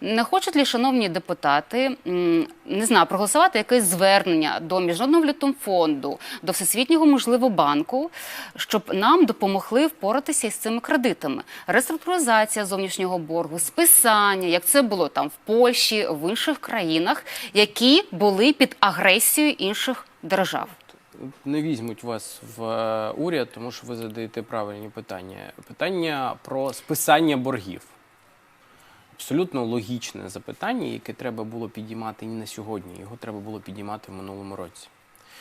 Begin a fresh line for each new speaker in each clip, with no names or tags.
Не хочуть ли, шановні депутати, не знаю, проголосувати якесь звернення до Міжнародного валютного фонду, до Всесвітнього можливо банку, щоб нам допомогли впоратися із цими кредитами? Реструктуризація зовнішнього боргу, списання, як це було там в Польщі, в інших країнах, які були під агресією інших держав.
Не візьмуть вас в е, уряд, тому що ви задаєте правильні питання. Питання про списання боргів. Абсолютно логічне запитання, яке треба було підіймати не на сьогодні. Його треба було підіймати в минулому році.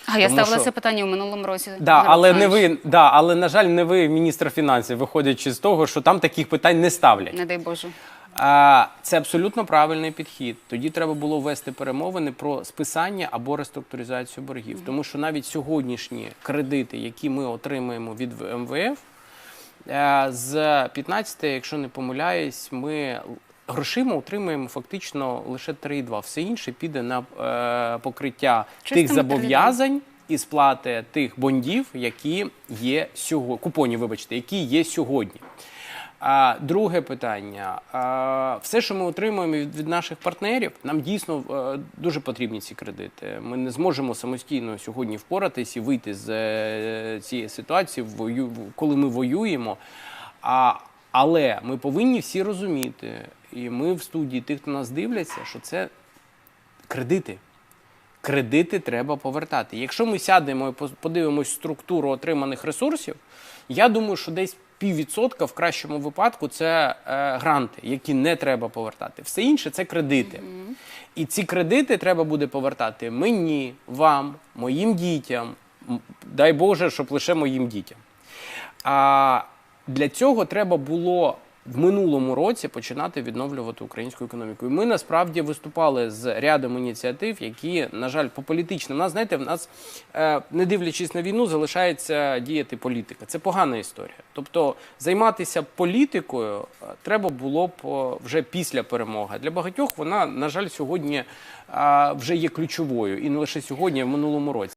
А я
Тому
ставила
що-
це питання у минулому році.
Да, але не ви, да, але на жаль, не ви міністр фінансів, виходячи з того, що там таких питань не ставлять.
Не дай Боже.
А, Це абсолютно правильний підхід. Тоді треба було вести перемовини про списання або реструктуризацію боргів. Тому що навіть сьогоднішні кредити, які ми отримаємо від МВФ, е, з 15, якщо не помиляюсь, ми грошима отримаємо фактично лише 3,2. Все інше піде на е, покриття
Чистими
тих зобов'язань і сплати тих бондів, які є сьогодні, купонів, вибачте, які є сьогодні. А, друге питання. А, все, що ми отримуємо від, від наших партнерів, нам дійсно е, дуже потрібні ці кредити. Ми не зможемо самостійно сьогодні впоратись і вийти з е, цієї ситуації, вою- коли ми воюємо. А, але ми повинні всі розуміти, і ми в студії тих, хто нас дивляться, що це кредити. Кредити треба повертати. Якщо ми сядемо і подивимось структуру отриманих ресурсів, я думаю, що десь піввідсотка в кращому випадку це е, гранти, які не треба повертати. Все інше це кредити. І ці кредити треба буде повертати мені, вам, моїм дітям. Дай Боже, щоб лише моїм дітям. А для цього треба було в минулому році починати відновлювати українську економіку. І ми насправді виступали з рядом ініціатив, які, на жаль, по політичним. Нас, знаєте, в нас, е, не дивлячись на війну, залишається діяти політика. Це погана історія. Тобто займатися політикою е, треба було б вже після перемоги. Для багатьох вона, на жаль, сьогодні вже є ключовою, і не лише сьогодні, а в минулому році.